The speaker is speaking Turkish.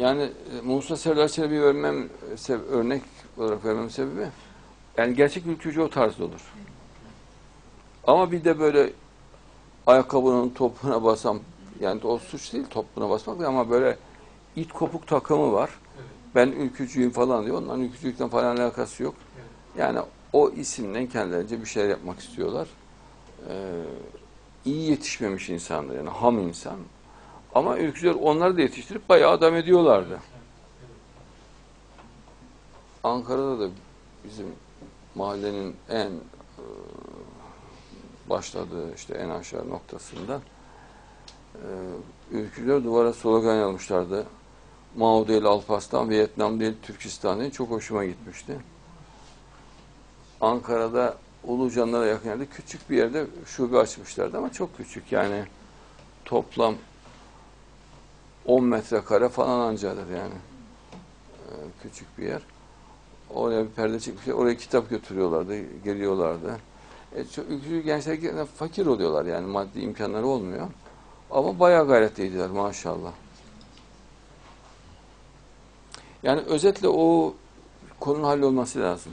Yani e, Musa Serdar Çelebi'yi vermem, se- örnek olarak vermem sebebi yani gerçek ülkücü o tarzda olur. Ama bir de böyle ayakkabının topuna basan yani o suç değil topuna basmak ama böyle it kopuk takımı var. Ben ülkücüyüm falan diyor. Onların ülkücülükten falan alakası yok. Yani o isimle kendilerince bir şeyler yapmak istiyorlar. Ee, iyi yetişmemiş insanlar yani ham insan. Ama ülkücüler onları da yetiştirip bayağı adam ediyorlardı. Ankara'da da bizim mahallenin en e, başladığı işte en aşağı noktasında e, ülkücüler duvara slogan yazmışlardı. Mao değil Alparslan, Vietnam değil Türkistan değil. Çok hoşuma gitmişti. Ankara'da Ulucanlara yakın yerde küçük bir yerde şube açmışlardı ama çok küçük yani toplam 10 metrekare falan ancadır yani. Ee, küçük bir yer. Oraya bir perde çekmişler. Oraya kitap götürüyorlardı, geliyorlardı. E, çok, gençler fakir oluyorlar yani maddi imkanları olmuyor. Ama bayağı gayretliydiler maşallah. Yani özetle o konunun hallolması lazım.